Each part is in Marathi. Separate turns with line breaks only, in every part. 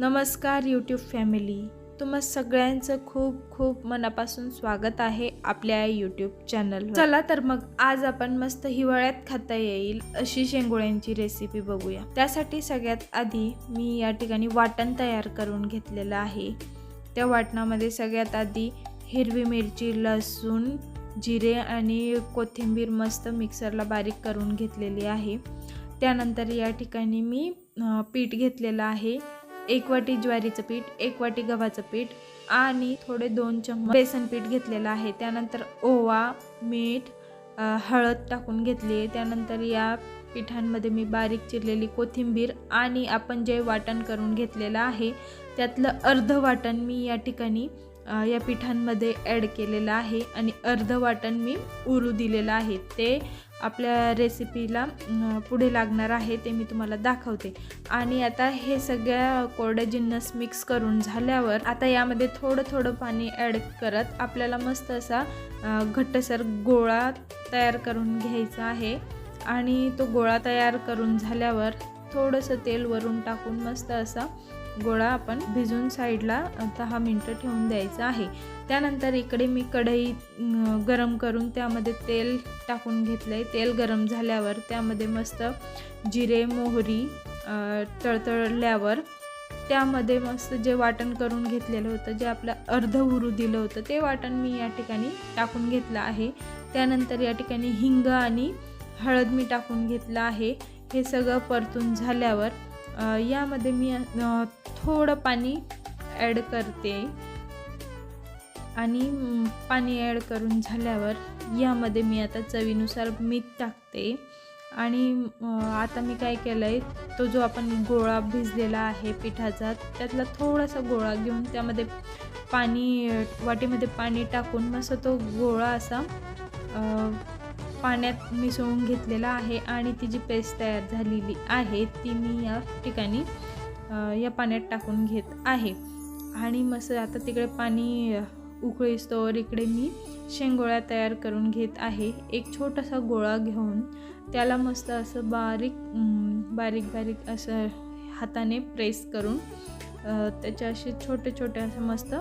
नमस्कार यूट्यूब फॅमिली तुम्हा सगळ्यांचं खूप खूप मनापासून स्वागत आहे आपल्या यूट्यूब चॅनल चला तर मग आज आपण मस्त हिवाळ्यात खाता येईल अशी शेंगोळ्यांची रेसिपी बघूया. त्यासाठी सगळ्यात आधी मी या ठिकाणी वाटण तयार करून घेतलेलं आहे. त्या वाटणामध्ये सगळ्यात आधी हिरवी मिरची लसूण जिरे आणि कोथिंबीर मस्त मिक्सरला बारीक करून घेतलेली आहे. त्यानंतर या ठिकाणी मी पीठ घेतलेलं आहे. एक वाटी ज्वारीचं पीठ एक वाटी गव्हाचं पीठ आणि थोडे दोन चम्मच बेसन पीठ घेतलेलं आहे. त्यानंतर ओवा मीठ हळद टाकून घेतली आहे. त्यानंतर या पिठांमध्ये मी बारीक चिरलेली कोथिंबीर आणि आपण जे वाटण करून घेतलेलं आहे त्यातलं अर्ध वाटण मी या ठिकाणी या पिठांमध्ये ॲड केलेलं आहे आणि अर्ध वाटण मी उरू दिलेलं आहे. ते आपल्या रेसिपीला पुढे लागणार आहे ते मी तुम्हाला दाखवते. आणि आता हे सगळ्या कोरड्या जिन्नस मिक्स करून झाल्यावर आता यामध्ये थोडं थोडं पाणी ॲड करत आपल्याला मस्त असा घट्टसर गोळा तयार करून घ्यायचा आहे. आणि तो गोळा तयार करून झाल्यावर थोडंसं तेल वरून टाकून मस्त असा गोळा आपण भिजून साईडला दहा मिनटं ठेवून द्यायचं आहे. त्यानंतर इकडे मी कढई गरम करून त्यामध्ये तेल टाकून घेतलं आहे तेल गरम झाल्यावर त्यामध्ये मस्त जिरे मोहरी तळतळल्यावर त्यामध्ये मस्त जे वाटण करून घेतलेलं होतं जे आपलं अर्ध उरू दिलं होतं ते वाटण मी या ठिकाणी टाकून घेतलं आहे. त्यानंतर या ठिकाणी हिंग आणि हळद मी टाकून घेतलं आहे. हे सगळं परतून झाल्यावर यामध्ये मी थोडं पाणी ॲड करते. आणि पाणी ॲड करून झाल्यावर यामध्ये मी आता चवीनुसार मीठ टाकते. आणि आता मी काय केलं आहे तो जो आपण गोळा भिजलेला आहे पिठाचा त्यातला थोडासा गोळा घेऊन त्यामध्ये पाणी वाटीमध्ये पाणी टाकून मस्त तो गोळा असा पाण्यात मिसळून घेतलेला आहे आणि ती जी पेस्ट तयार झालेली आहे ती मी या ठिकाणी या पाण्यात टाकून घेत आहे. आणि मस्त आता तिकडे पाणी उकळीस्तोवर इकडे मी शेंगोळ्या तयार करून घेत आहे. एक छोटासा गोळा घेऊन त्याला मस्त असं बारीक बारीक बारीक असं हाताने प्रेस करून त्याच्या असे छोटे छोटे असं मस्त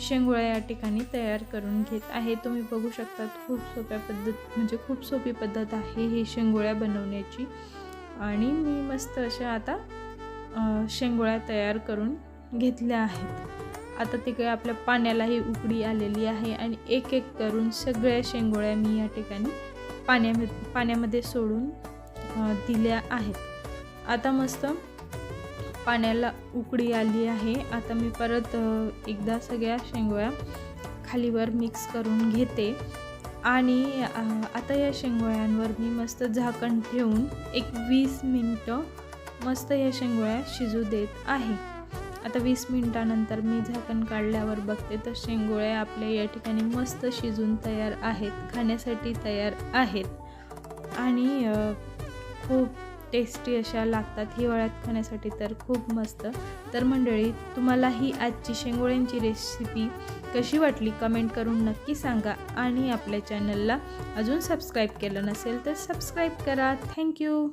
शेंगोळ्या या ठिकाणी तयार करून घेत आहे. तुम्ही बघू शकतात खूप सोप्या पद्धत म्हणजे खूप सोपी पद्धत आहे ही शेंगोळ्या बनवण्याची. आणि मी मस्त अशा आता अ, शेंगोळ्या तयार करून घेतल्या आहेत. आता तिकडे आपल्या पाण्यालाही उकडी आलेली आहे आणि एक एक करून सगळ्या शेंगोळ्या मी या ठिकाणी पाण्यामध्ये पाण्यामध्ये सोडून दिल्या आहेत. आता मस्त पाण्याला उकडी आली आहे. आता मी परत एकदा सगळ्या शेंगोळ्या खालीवर मिक्स करून घेते. आणि आता या शेंगोळ्यांवर मी मस्त झाकण ठेवून एक वीस मिनटं मस्त या शेंगोळ्या शिजू देत आहे. आता वीस मिनटानंतर मी झाकण काढल्यावर बघते तर शेंगोळ्या आपल्या या ठिकाणी मस्त शिजून तयार आहेत खाण्यासाठी तयार आहेत. आणि खूप टेस्टी अशा लागतात हिवाळ्यात खाण्यासाठी तर खूप मस्त. तर मंडळी तुम्हाला ही आजची शेंगोळ्यांची रेसिपी कशी वाटली कमेंट करून नक्की सांगा आणि आपल्या चॅनलला अजून सबस्क्राईब केलं नसेल तर सबस्क्राईब करा. थँक्यू